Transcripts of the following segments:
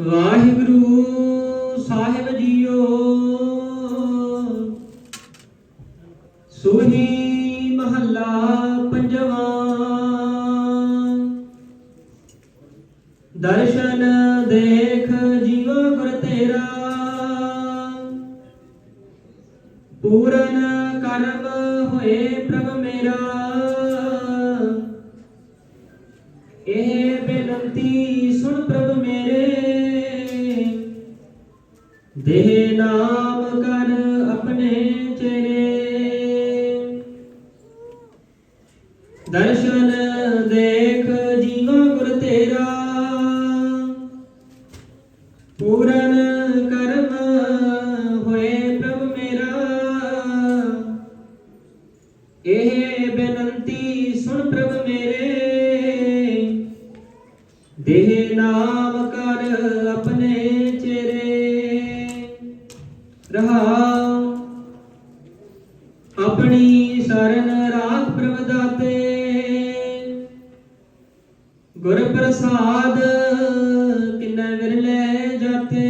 ਵਾਹਿਗੁਰੂ ਸਾਹਿਬ JIO. ਸੋਹੀ ਮਹੱਲਾ ਪੰਜਵਾਂ। ਦਰਸ਼ਨ ਦੇਖ ਜੀਵ ਗੁਰ ਤੇਰਾ। ਪੂਰਨ ਕਰਮ ਹੋਏ ਪ੍ਰਭ ਮੇਰਾ। ਇਹ ਬੇਨਤੀ ਸੁਣ ਪ੍ਰਭ ਮੇਰੇ। ਦੇਹ ਨਾਮ ਕਰ ਆਪਣੇ ਚਿਹਰੇ। ਦਰਸ਼ਨ ਦੇਖ ਜੀਵਾ ਗੁਰ ਤੇਰਾ। ਪੂਰਨ ਕਰਮ ਹੋਏ ਪ੍ਰਭ ਮੇਰਾ। ਇਹ ਬੇਨੰਤੀ ਸੁਣ ਪ੍ਰਭ ਮੇਰੇ। ਦੇਹ ਨਾਮ ਕਰ ਆਪਣੇ ਰਹਾਉ। ਆਪਣੀ ਸਰਨ ਰਾਖ ਪ੍ਰਭ ਦਾਤੇ ਗੁਰ ਪ੍ਰਸਾਦ ਕਿੰਨੇ ਵਿਰਲੇ ਜਾਤੇ।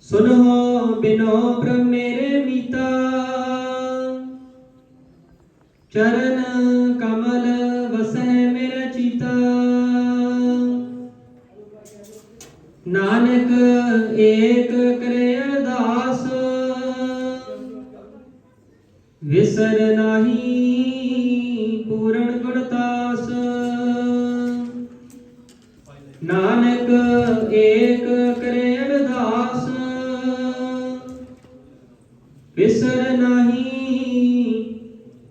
ਸੁਨੋ ਬਿਨੋ ਪ੍ਰਭ ਮੇਰੇ ਮੀਤਾ। ਚਰਨ ਕਮਲ ਨਾਨਕ ਏਕ ਕਰੇ ਅਰਦਾਸ। ਵਿਸਰ ਨਾਹੀ ਪੂਰਨ ਗੁਣਤਾਸ। ਨਾਨਕ ਏਕ ਕਰੇ ਅਰਦਾਸ। ਵਿਸਰ ਨਾਹੀ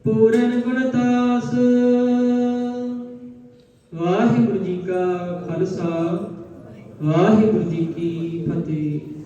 ਪੂਰਨ ਗੁਣਤਾਸ। ਵਾਹਿਗੁਰੂ ਜੀ ਕਾ ਖਾਲਸਾ। ਵਾਹਿਗੁਰੂ ਜੀ ਕੀ ਫਤਿਹ।